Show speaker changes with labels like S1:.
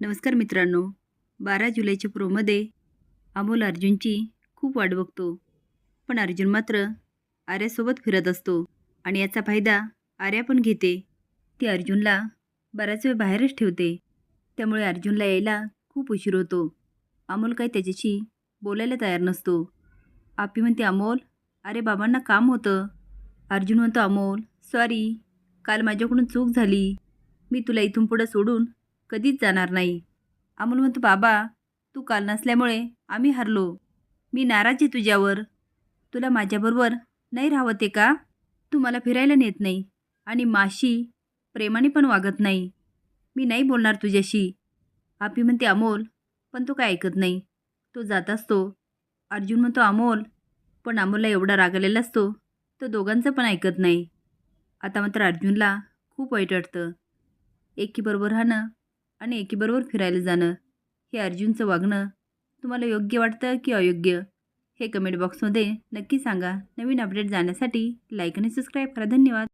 S1: नमस्कार मित्रांनो बारा जुलैच्या प्रोमध्ये अमोल अर्जुनची खूप वाट बघतो. पण अर्जुन मात्र आर्यासोबत फिरत असतो आणि याचा फायदा आर्या पण घेते. ती अर्जुनला बराच वेळ बाहेरच ठेवते. त्यामुळे अर्जुनला यायला खूप उशीर होतो. अमोल काही त्याच्याशी बोलायला तयार नसतो. आपी म्हणते अमोल अरे बाबांना काम होतं. अर्जुन म्हणतो अमोल सॉरी काल माझ्याकडून चूक झाली. मी तुला इथून पुढं सोडून कधीच जाणार नाही. अमोल म्हणतो बाबा तू काल नसल्यामुळे आम्ही हरलो. मी नाराज आहे तुझ्यावर. तुला माझ्याबरोबर नाही राहते का? तू मला फिरायला नेत नाही आणि माशी प्रेमाने पण वागत नाही. मी नाही बोलणार तुझ्याशी. आपी म्हणते अमोल पण तो काय ऐकत नाही. तो जात असतो. अर्जुन म्हणतो अमोल पण अमोलला एवढा राग आलेला असतो तो दोघांचं पण ऐकत नाही. आता मात्र अर्जुनला खूप वाईट वाटतं. एकीबरोबर राहणं आणि एकीबरोबर फिरायला जाणं हे अर्जुनचं वागणं तुम्हाला योग्य वाटतं की अयोग्य? हे कमेंट बॉक्समध्ये नक्की सांगा. नवीन अपडेट जाण्यासाठी लाईक आणि सबस्क्राईब करा. धन्यवाद.